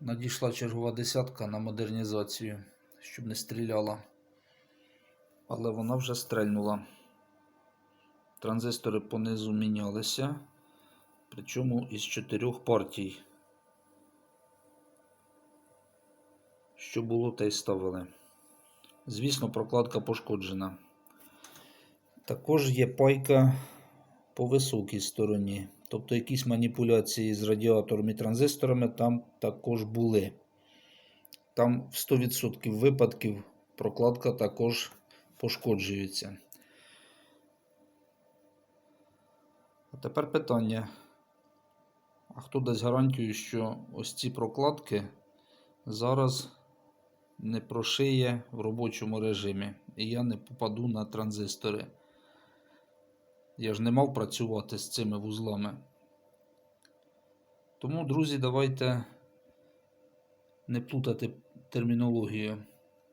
Надійшла чергова десятка на модернізацію, щоб не стріляла. Але вона вже стрельнула. Транзистори понизу мінялися. Причому із чотирьох партій. Що було, те й ставили. Звісно, прокладка пошкоджена. Також є пайка по високій стороні. Тобто якісь маніпуляції з радіатором і транзисторами там також були. Там в 100% випадків прокладка також пошкоджується. А тепер питання. А хто дасть гарантію, що ось ці прокладки зараз не прошиє в робочому режимі і я не попаду на транзистори? Я ж не мав працювати з цими вузлами. Тому, друзі, давайте не плутати термінологію.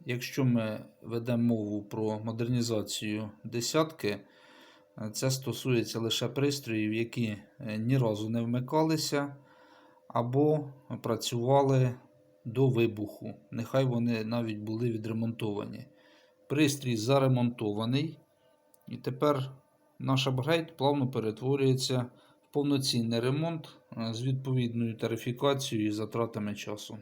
Якщо ми ведемо мову про модернізацію десятки, це стосується лише пристроїв, які е, ні разу не вмикалися або працювали до вибуху. Нехай вони навіть були відремонтовані. Пристрій заремонтований, і тепер наш апгрейд плавно перетворюється в повноцінний ремонт е, з відповідною тарифікацією і затратами часу.